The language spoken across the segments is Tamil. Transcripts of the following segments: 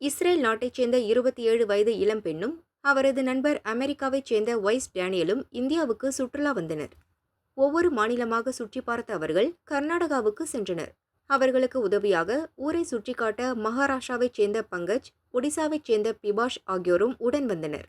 இஸ்ரேல் நாட்டைச் சேர்ந்த இருபத்தி ஏழு வயது இளம்பெண்ணும் அவரது நண்பர் அமெரிக்காவைச் சேர்ந்த வைஸ் டேனியலும் இந்தியாவுக்கு சுற்றுலா வந்தனர். ஒவ்வொரு மாநிலமாக சுற்றி பார்த்த அவர்கள் கர்நாடகாவுக்கு சென்றனர். அவர்களுக்கு உதவியாக ஊரை சுற்றி காட்ட மகாராஷ்டிராவைச் சேர்ந்த பங்கஜ் ஒடிசாவைச் சேர்ந்த பிபாஷ் ஆகியோரும் உடன் வந்தனர்.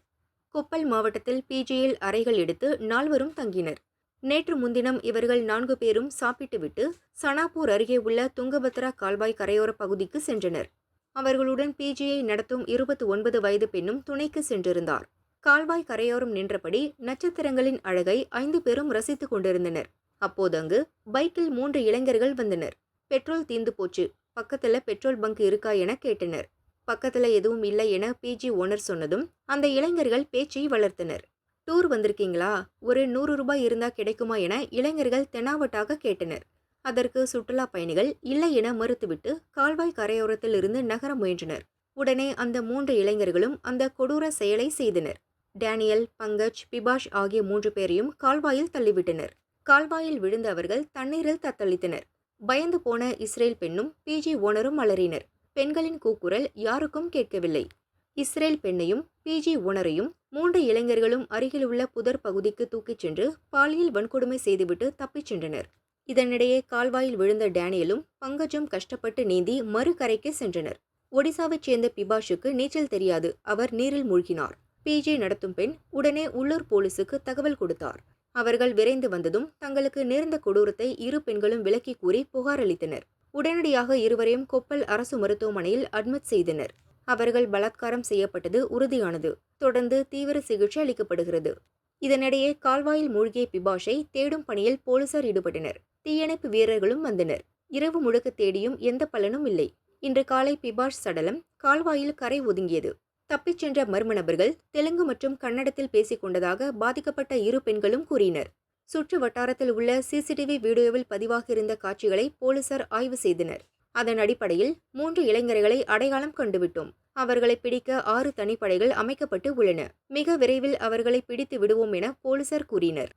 கொப்பல் மாவட்டத்தில் பிஜியில் அறைகள் எடுத்து நால்வரும் தங்கினர். நேற்று முன்தினம் இவர்கள் நான்கு பேரும் சாப்பிட்டுவிட்டு சனாப்பூர் அருகே உள்ள துங்கபத்ரா கால்வாய் கரையோர பகுதிக்கு சென்றனர். அவர்களுடன் பிஜியை நடத்தும் இருபத்தி ஒன்பது வயது பெண்ணும் துணைக்கு சென்றிருந்தார். கால்வாய் கரையோரம் நின்றபடி நட்சத்திரங்களின் அழகை ஐந்து பேரும் ரசித்துக் கொண்டிருந்தனர். அப்போது அங்கு பைக்கில் மூன்று இளைஞர்கள் வந்தனர். பெட்ரோல் தீந்து போச்சு. பக்கத்துல பெட்ரோல் பங்க் இருக்கா என கேட்டனர். பக்கத்துல எதுவும் இல்லை என பிஜி ஓனர் சொன்னதும் அந்த இளைஞர்கள் பேச்சை வளர்த்தனர். டூர் வந்திருக்கீங்களா? ஒரு நூறு ரூபாய் இருந்தா கிடைக்குமா என இளைஞர்கள் தெனாவட்டாக கேட்டனர். அதற்கு சுற்றுலா பயணிகள் இல்லை என மறுத்துவிட்டு கால்வாய் கரையோரத்தில் இருந்து நகர முயன்றனர். உடனே அந்த மூன்று இளைஞர்களும் அந்த கொடூர செயலை செய்தனர். டேனியல் பங்கஜ் பிபாஷ் ஆகிய மூன்று பேரையும் கால்வாயில் தள்ளிவிட்டனர். கால்வாயில் விழுந்த அவர்கள் தண்ணீரில் தத்தளித்தனர். பயந்து போன இஸ்ரேல் பெண்ணும் பிஜி ஓனரும் அலறினர். பெண்களின் கூக்குரல் யாருக்கும் கேட்கவில்லை. இஸ்ரேல் பெண்ணையும் பிஜி ஓனரையும் மூன்று இளைஞர்களும் அருகிலுள்ள புதர் பகுதிக்கு தூக்கிச் சென்று பாலியல் வன்கொடுமை செய்துவிட்டு தப்பிச் சென்றனர். இதனிடையே கால்வாயில் விழுந்த டேனியலும் பங்கஜும் கஷ்டப்பட்டு நீந்தி மறுகரைக்கு சென்றனர். ஒடிசாவைச் சேர்ந்த பிபாஷுக்கு நீச்சல் தெரியாது. அவர் நீரில் மூழ்கினார். பிஜே நடத்தும் பெண் உடனே உள்ளூர் போலீசுக்கு தகவல் கொடுத்தார். அவர்கள் விரைந்து வந்ததும் தங்களுக்கு நேர்ந்த கொடூரத்தை இரு பெண்களும் விலக்கி கூறி புகார் அளித்தனர். உடனடியாக இருவரையும் கொப்பல் அரசு மருத்துவமனையில் அட்மிட் செய்தனர். அவர்கள் பலாத்காரம் செய்யப்பட்டது உறுதியானது. தொடர்ந்து தீவிர சிகிச்சை அளிக்கப்படுகிறது. இதனிடையே கால்வாயில் மூழ்கிய பிபாஷை தேடும் பணியில் போலீசார் ஈடுபட்டனர். தீயணைப்பு வீரர்களும் வந்தனர். இரவு முழுக்க தேடியும் எந்த பலனும் இல்லை. இன்று காலை பிபாஷ் சடலம் கால்வாயில் கரை ஒதுங்கியது. தப்பிச் சென்ற மர்ம நபர்கள் தெலுங்கு மற்றும் கன்னடத்தில் பேசிக் கொண்டதாக பாதிக்கப்பட்ட இரு பெண்களும் கூறினர். சுற்று வட்டாரத்தில் உள்ள சிசிடிவி வீடியோவில் பதிவாகியிருந்த காட்சிகளை போலீசார் ஆய்வு செய்தனர். அதன் அடிப்படையில் மூன்று இளைஞர்களை அடையாளம் கண்டுவிட்டோம். அவர்களை பிடிக்க ஆறு தனிப்படைகள் அமைக்கப்பட்டு உள்ளன. மிக விரைவில் அவர்களை பிடித்து விடுவோம் என போலீசார் கூறினர்.